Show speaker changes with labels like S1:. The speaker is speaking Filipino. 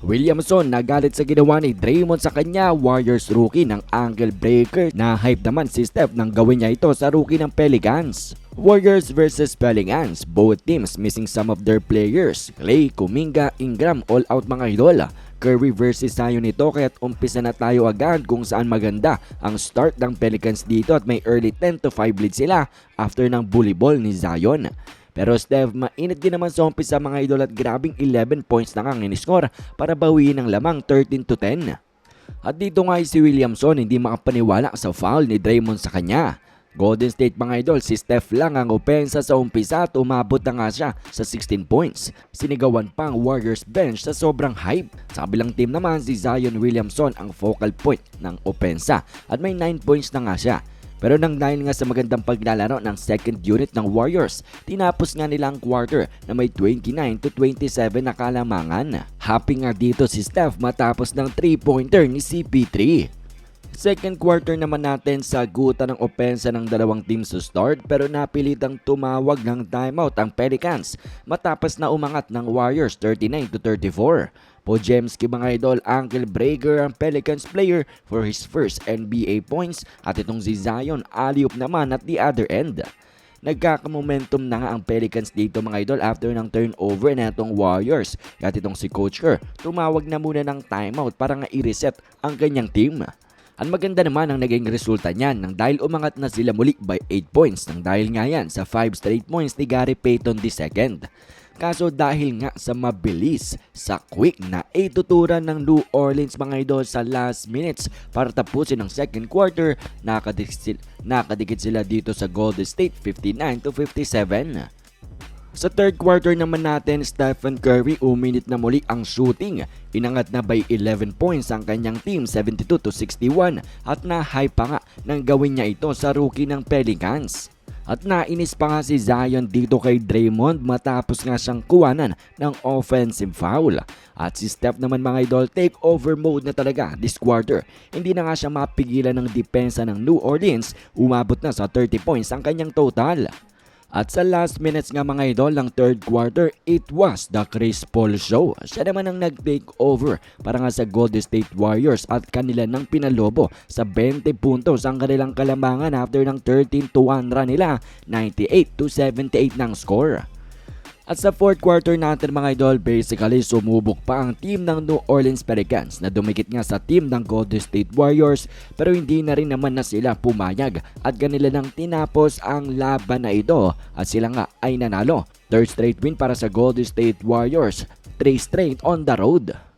S1: Williamson nagalit sa ginawa ni Draymond sa kanya Warriors rookie ng ankle breaker na hype naman si Steph nang gawin niya ito sa rookie ng Pelicans. Warriors versus Pelicans, both teams missing some of their players. Clay, Kuminga, Ingram, all out mga idol. Curry versus Zion ito kaya't umpisa na tayo agad kung saan maganda ang start ng Pelicans dito at may early 10 to 5 lead sila after ng bully ball ni Zion. Pero Steph, mainit din naman sa umpisa mga idol at grabing 11 points na ang in-score para bawiin ang lamang 13 to 10. At dito nga si Williamson hindi makapaniwala sa foul ni Draymond sa kanya. Golden State mga idol, si Steph lang ang opensa sa umpisa at umabot na nga siya sa 16 points. Sinigawan pa ang Warriors bench sa sobrang hype. Sa kabilang team naman si Zion Williamson ang focal point ng opensa at may 9 points na nga siya. Pero nang dahil nga sa magandang paglalaro ng second unit ng Warriors, tinapos nga nila ang quarter na may 29 to 27 na kalamangan. Happy nga dito si Steph matapos ng 3-pointer ni CP3. Second quarter naman natin sa guta ng opensa ng dalawang teams to start pero napilitang tumawag ng timeout ang Pelicans matapos na umangat ng Warriors 39 to 34. Pojemski mga idol, ankle breaker ang Pelicans player for his first NBA points at itong si Zion alley-oop naman at the other end. Nagkakamomentum na nga ang Pelicans dito mga idol after ng turnover na itong Warriors. At itong si Coach Kerr, tumawag na muna ng timeout para nga i-reset ang kanyang team. Ang maganda naman ang naging resulta niyan nang dahil umangat na sila muli by 8 points nang dahil nga yan sa 5 straight points ni Gary Payton II. Kaso dahil nga sa mabilis, sa quick na ituturan ng New Orleans mga idol sa last minutes para tapusin ang second quarter, nakadikit sila, nakadikit sila dito sa Golden State 59 to 57. Sa third quarter naman natin, Stephen Curry uminit na muli ang shooting. Inangat na by 11 points ang kanyang team 72 to 61 at na-hype pa nga nang gawin niya ito sa rookie ng Pelicans. At nainis pa nga si Zion dito kay Draymond matapos nga siyang kuwanan ng offensive foul. At si Steph naman mga idol, take over mode na talaga this quarter. Hindi na nga siya mapigilan ng depensa ng New Orleans, umabot na sa 30 points ang kanyang total. At sa last minutes nga mga idol ng third quarter, it was the Chris Paul show. Siya naman ang nag-take over para nga sa Golden State Warriors at kanila nang pinalobo sa 20 puntos ang kanilang kalamangan after ng 13 to 1 run nila, 98 to 78 ng score. At sa fourth quarter natin mga idol, basically sumubok pa ang team ng New Orleans Pelicans na dumikit nga sa team ng Golden State Warriors pero hindi na rin naman na sila pumayag at kanila nang tinapos ang laban na ito at sila nga ay nanalo. Third straight win para sa Golden State Warriors, 3 straight on the road.